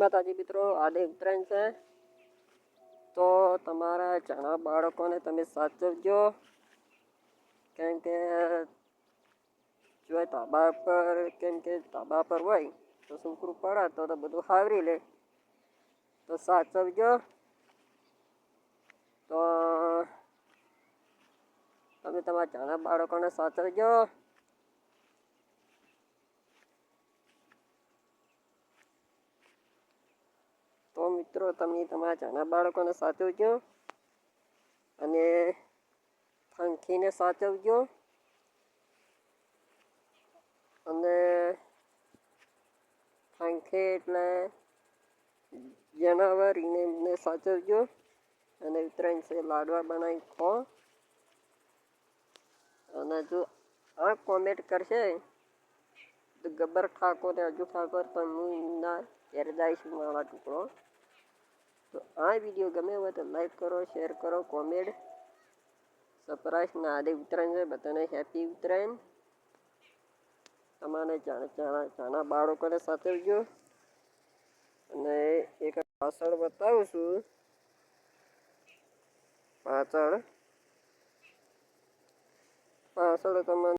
માતાજી મિત્રો આદે ઉત્તરાયણ છે. તો તમારા ચણા બાળકોને તમે સાચવજો. કેમ કે જો તાબા પર, કેમ કે તાબા પર હોય, તો છોકરું પડે, તો તો બધું હાવરી લે. તો સાચવજો. તો તમે તમારા ચણા બાળકોને સાચવજો તો મિત્રો, તમે તમારા નાના બાળકોને સાચવજો અને પંખીને સાચવજો. અને પંખી એટલે જનાવર એને એમને સાચવજો અને ઉત્તરાયણ છે લાડવા બનાવી ખો. અને જો આ કોમેન્ટ કરશે તો ગબ્બર ઠાકોર ને અજુ ઠાકોર પણ હું એમના પેરદાઈશ મારા ટુકડો. તો આ વીડિયો ગમે હોય તો લાઈક કરો શેર કરો કોમેન્ટ સપ્રાઈઝ ના ઉત્તરાયણ છે, બધાને હેપી ઉત્તરાયણ. તમારે ચાના બાળકોને સાચવજો અને એક પાછળ બતાવું છું. પાછળ. પાછળ તમને